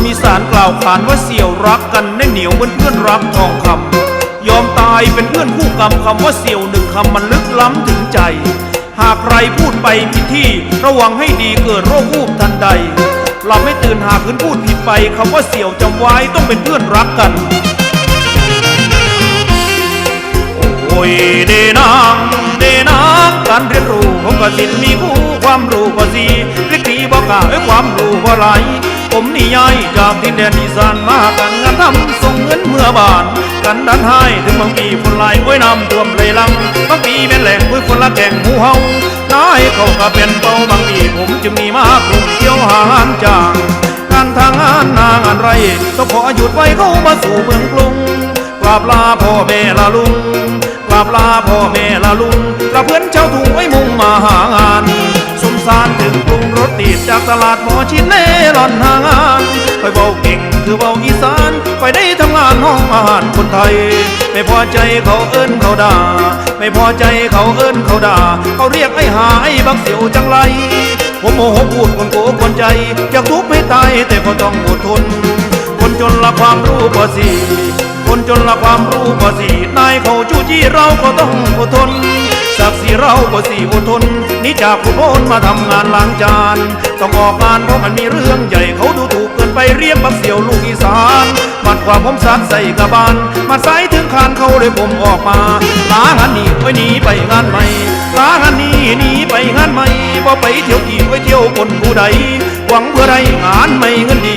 ำอีสานกล่าวขานว่าเสี่ยวรักกันแน่เหนียวเหมือนเพื่อนรักทองคำยอมตายเป็นเพื่อนคู่กรรมคำว่าเสี่ยวหนึ่งคำมันลึกล้ำถึงใจ หากใครพูดไปผิดที่ระวังให้ดีเกิดโรควูบทันใดหลับไม่ตื่นหากคืนพูดผิดไปคำว่าเสี่ยวจำไว้ต้องเป็นเพื่อนรักกัน โอ้ยเดนางเดนางการเรียนรู้ของกสินมีคู่ความรู้ก็สีริกีบอกกล่าวให้ความรู้ว่าไร ผมนี่ย้ายจากที่แดนอีสานมากันงานทำส่งเงินเมื่อบาน กันดันให้ถึงบางปีฝนไหลไว้น้ำท่วมเลยลังบางปีเป็นแหล่งไว้คนละแก่งหมูเฮาน้ายเขาก็เป็นเป้าบางปีผมจึงมีมากลุ่มเที่ยวหานจางการทางงานนางานไรต้องขอหยุดไว้เข้ามาสู่เมืองกรุงกราบลาพ่อแม่ละลุงกราบลาพ่อแม่ละลุงกระเพื่อนเจ้าถุงไว้มุ่งมาหางาน สารถึงกรุงรถติดจากตลาดหมอชินเน่หล่อนหางานไปเบาเก่งคือเบาอีสานไปได้ทำงานห้องอาหารคนไทย ไม่พอใจเขาเอิ้นเขาด่า ไม่พอใจเขาเอิ้นเขาด่า เขาเรียกไอ้หาไอ้บักเสียวจังไรผมโมโหพูดคนโกคนใจอยากทุบให้ตายแต่ก็ต้องอดทน คนจนละความรู้พอสีคนจนละความรู้พอสีนายเขาจู้จี้เราก็ต้องอดทน ศักดิ์ศรีเราก็สี่อดทนนี่จากผู้โนมาทำงานล้างจานต้องออกงานเพราะมันมีเรื่องใหญ่เขาดูถูกเกินไปเรียกบักเสี่ยวลูกอีสานมันกว่าผมสักใส่กระบาลมาใส่ถึงคานเขาเลยผมออกมาลางานนี้ไว้หนีไปงานใหม่ลางานนี้หนีไปงานใหม่บ่ไปเที่ยวกี่ไว้เที่ยวคนผู้ใดหวังเพื่อได้งานไม่เงินดี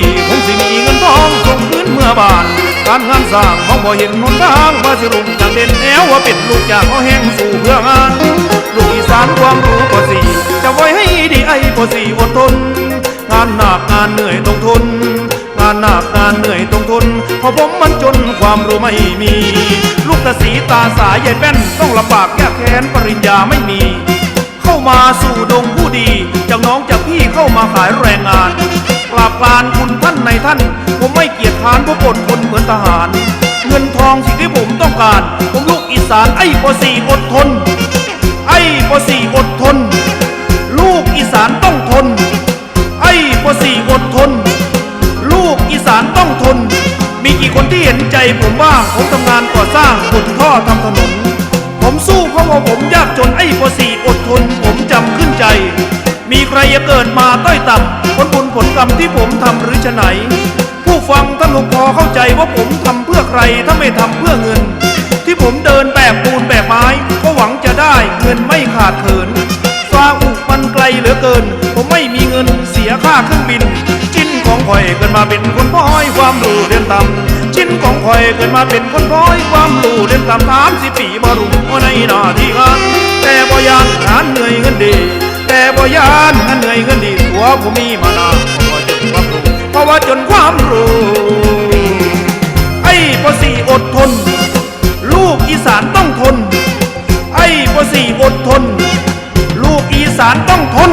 ารงานสร้างมองบ่เห็นหนทางว่าสิรุ่งจากเด่นแอวว่าเป็นลูกจากเขาแห้งสู่เพื่องาน ลูกอีสานความรู้พอสีจะไว้ให้ดีไอ้พอสีอดทน งานหนักงานเหนื่อยต้องทน งานหนักงานเหนื่อยต้องทนเพราะผมมันจนความรู้ไม่มี ลูกตาสีตาสายใหญ่แป้นต้องลำบากยากแค้นปริญญาไม่มี เข้ามาสู่ดงผู้ดีจากน้องจากพี่เข้ามาขายแรงงานกราบกานคุณ ในท่าน ผมไม่เกียจค้านเพราะอดทนเหมือนทหาร เงินทองสิ่งที่ผมต้องการ ผมลูกอีสานไอ้ปอสี่อดทน ไอ้ปอสี่อดทน ลูกอีสานต้องทน ไอ้ปอสี่อดทน ลูกอีสานต้องทน มีกี่คนที่เห็นใจผมว่าผมทำงานก่อสร้างขุดท่อทำถนน ผมสู้เพราะว่าผมยากจนไอ้ปอสี่อดทน ผมจำขึ้นใจ มีใครเกิดมาต้อยต่ำ ผลบุญผลกรรมที่ผมทำหรือจะไหน ผู้ฟังท่านคงพอเข้าใจว่าผมทำเพื่อใครถ้าไม่ทำเพื่อเงิน ที่ผมเดินแบกปูนแบกไม้ก็หวังจะได้เงินไม่ขาดเขินฟาอุกมันไกลเหลือเกิน ผมไม่มีเงินเสียค่าเครื่องบินชิ้นของข่อยเกิดมาเป็นคนพ้อยความรู้เรียนต่ำชิ้นของข่อยเกิดมาเป็นคนพ้อยความรู้เรียนต่ำสามสิบปีบรุงในหน้าที่งานแต่บ่ยานงานเหนื่อยเงินดี แต่บ่ยานงานเหนื่อยเงินดี วผมมีมานานเพราะว่าจนความรู้เพราะว่าจนความรู้ ไอ้ปอสี่อดทน ลูกอีสานต้องทน ไอ้ปอสี่อดทน ลูกอีสานต้องทน